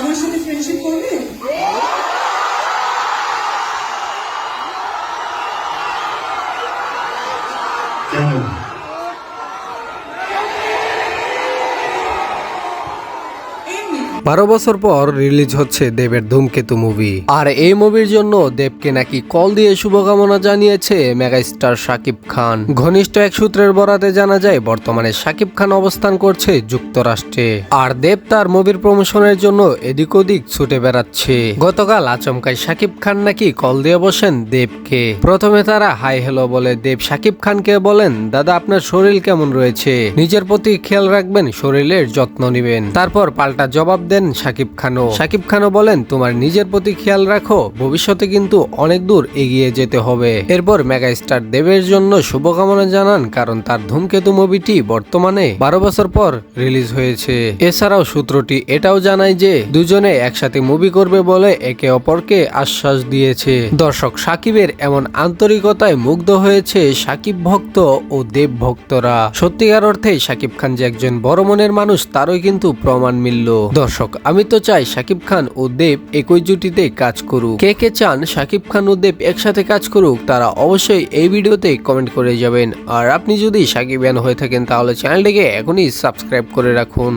আমার সাথে ফ্রেন্ডশিপ করবে? কেন? বারো বছর পর রিলিজ হচ্ছে দেবের ধূমকেতু মুভি। আর এই মুভির জন্য দেবকে নাকি কল দিয়ে শুভকামনা জানিয়েছে মেগাস্টার শাকিব খান। ঘনিষ্ঠ এক সূত্রের বরাতে জানা যায়, বর্তমানে শাকিব খান অবস্থান করছে যুক্তরাষ্ট্রে। আর দেব তার মুভির প্রমোশনের জন্য এদিক ওদিক ছুটে বেড়াচ্ছে। গতকাল আচমকায় শাকিব খান নাকি কল দিয়ে বসেন দেবকে। প্রথমে তারা, হাই, হ্যালো বলে দেব শাকিব খানকে বলেন, দাদা, আপনার শরীর কেমন রয়েছে? নিজের প্রতি খেয়াল রাখবেন, শরীরের যত্ন নেবেন। তারপর পাল্টা জবাব দেন শাকিব খানও। শাকিব খানও বলেন, তোমার নিজের প্রতি খেয়াল রাখো, ভবিষ্যতে কিন্তু অনেক দূর এগিয়ে যেতে হবে। এরপর মেগা স্টার দেবের জন্য শুভকামনা জানান, কারণ তার ধূমকেতু মুভিটি বর্তমানে বারো বছর পর রিলিজ হয়েছে। এছাড়াও সূত্রটি এটাও জানায় যে, দুজনে একসাথে মুভি করবে বলে একে অপরকে আশ্বাস দিয়েছে। দর্শক, সাকিবের এমন আন্তরিকতায় মুগ্ধ হয়েছে সাকিব ভক্ত ও দেব ভক্তরা। সত্যিকার অর্থে সাকিব খান যে একজন বড় মনের মানুষ, তারই কিন্তু প্রমাণ মিলল। দর্শক আমি তো চাই শাকিব খান ও দেব একই জুটিতে কাজ করুক। কে কে চান শাকিব খান ও দেব একসাথে কাজ করুক, তারা অবশ্যই এই ভিডিওতে কমেন্ট করে যাবেন। আর আপনি যদি সাকিবিয়ান হয়ে থাকেন, তাহলে চ্যানেলটিকে এখনই সাবস্ক্রাইব করে রাখুন।